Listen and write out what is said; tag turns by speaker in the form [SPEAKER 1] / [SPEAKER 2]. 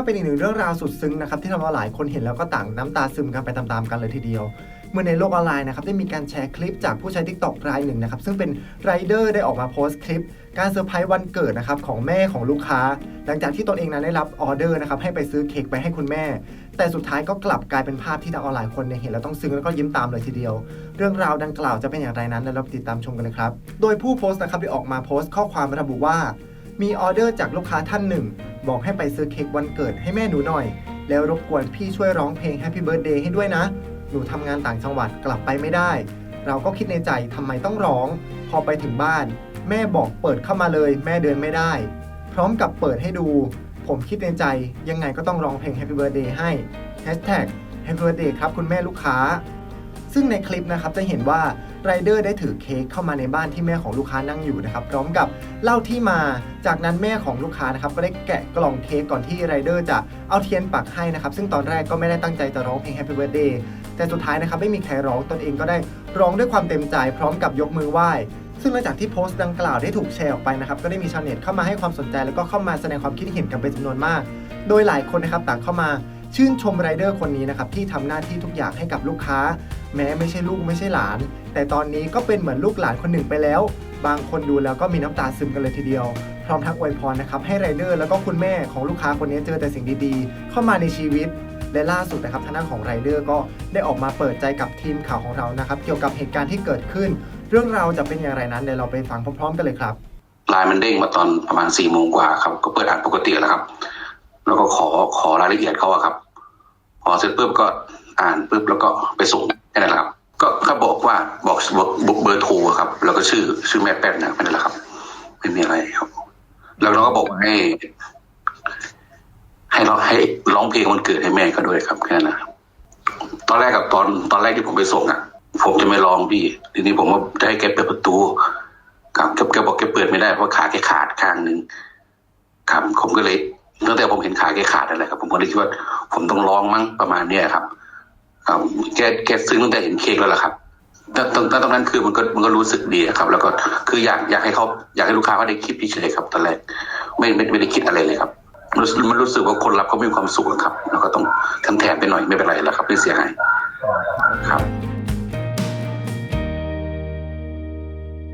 [SPEAKER 1] เรียกว่าเป็นอีกหนึ่งเรื่องราวสุดซึ้งนะครับที่ทำเอาหลายคนเห็นแล้วก็ต่างน้ำตาซึมกันไปตามๆกันเลยทีเดียว เมื่อในโลกออนไลน์นะครับได้มีการแชร์คลิปจากผู้ใช้ TikTok รายหนึ่งนะครับซึ่งเป็นไรเดอร์ได้ออกมาโพสต์คลิป การเซอร์ไพรส์วันเกิดนะครับของแม่ของลูกค้า หลังจากที่ตนเองนั้นได้รับออเดอร์นะครับให้ไปซื้อเค้กไปให้คุณแม่ แต่สุดท้ายก็กลับกลายเป็นภาพที่ทางออนไลน์คนเนี่ยเห็นแล้วต้องซึ้งแล้วก็ยิ้มตามเลยทีเดียว เรื่องราวดังกล่าวจะเป็นอย่างไรนั้นเดี๋ยวเราติดตามชมกันเลยครับโดยผู้โพสต์นะครับได้ออกมาโพสต์ข้อความระบุว่า มีออเดอร์จากลูกค้าท่านหนึ่ง บอกให้ไปซื้อเค้กวันเกิดให้แม่หนูหน่อย แล้วรบกวนพี่ช่วยร้องเพลง Happy Birthday ให้ด้วยนะ หนูทำงานต่างจังหวัดกลับไปไม่ได้ เราก็คิดในใจทำไมต้องร้อง พอไปถึงบ้าน แม่บอกเปิดเข้ามาเลย แม่เดินไม่ได้ พร้อมกับเปิดให้ดู ผมคิดในใจยังไงก็ต้องร้องเพลง Happy Birthday ให้ Hashtag Happy Birthday ครับคุณแม่ลูกค้า ซึ่งในคลิปนะครับจะเห็นว่าไรเดอร์ได้ถือเค้กเข้ามาในบ้านที่แม่ของลูกค้านั่งอยู่นะครับพร้อมกับเล่าที่มา จากนั้นแม่ของลูกค้านะครับก็ได้แกะกล่องเค้กก่อนที่ไรเดอร์จะเอาเทียนปักให้นะครับซึ่งตอนแรกก็ไม่ได้ตั้งใจจะร้องเพลง Happy Birthday แต่สุดท้ายนะครับไม่มีใครร้องตนเองก็ได้ร้องด้วยความเต็มใจ พร้อมกับยกมือไหว้ซึ่งหลังจากที่โพสต์ดังกล่าวได้ถูกแชร์ออกไปนะครับก็ได้มีชาวเน็ตเข้ามาให้ความสนใจแล้วก็เข้ามาแสดงความคิดเห็นกันเป็นจำนวนมาก โดยหลายคนนะครับต่างเข้ามา ชื่นชมไรเดอร์คนนี้นะครับที่ทำหน้าที่ทุกอย่างให้กับลูกค้า แม้ไม่ใช่ลูกไม่ใช่หลาน แต่ตอนนี้ก็เป็นเหมือนลูกหลานคนหนึ่งไปแล้ว บางคนดูแล้วก็มีน้ำตาซึมกันเลยทีเดียว พร้อมทั้งอวยพรนะครับให้ไรเดอร์แล้วก็คุณแม่ของลูกค้าคนนี้เจอแต่สิ่งดีๆ เข้ามาในชีวิตและล่าสุดนะครับทางด้านของไรเดอร์ก็ได้ออกมาเปิดใจกับทีมข่าวของเรานะครับ เกี่ยวกับเหตุการณ์ที่เกิดขึ้น เรื่องราวจะเป็นอย่างไรนั้นเดี๋ยวเราไปฟังพร้อม ๆ กันเลยครับ
[SPEAKER 2] ไลน์มันเด้งมาตอนประมาณสี่โมงกว่าครับก็เปิดอ่านปกติแล้วครับ แล้วก็ขอขอรายละเอียดเขาอะครับ พอเสร็จปุ๊บก็อ่านปุ๊บแล้วก็ไปส่งแค่นั้นแหละครับ ก็เขาบอกว่าบอกบอกเบอร์โทรครับ แล้วก็ชื่อชื่อแม่แป้นนะแค่นั้นแหละครับ ไม่มีอะไรครับ แล้วเราก็บอกให้ ให้เราให้ร้องเพลงวันเกิดให้แม่ก็ด้วยครับแค่นั้นนะตอนแรกกับตอนตอนแรกที่ผมไปส่งอะ ผมจะไม่ร้องพี่ ทีนี้ผมว่าจะให้แกเปิดประตูครับแกแกบอกแกเปิดไม่ได้เพราะขาแกขาดข้างหนึ่งครับผมก็เลย ตั้งแต่ผมเห็นขาแกขาดอะไรครับ ผมก็เลยคิดว่า ผมต้องร้องมั้งประมาณเนี้ยครับครับแกแกซึ้งตั้งแต่เห็นเค้กแล้วล่ะครับแต่ตรงตรงนั้นคือมันก็มันก็รู้สึกดีครับ แล้วก็คืออยากอยากให้เขาอยากให้ลูกค้าเขาได้คิดเฉยครับตอนแรกไม่ไม่ไม่ได้คิดอะไรเลยครับรู้สึกมันรู้สึกว่าคนรับเขามีความสุขครับ แล้วก็ต้องทำแทนไปหน่อยไม่เป็นไรแล้วครับไม่เสียหาย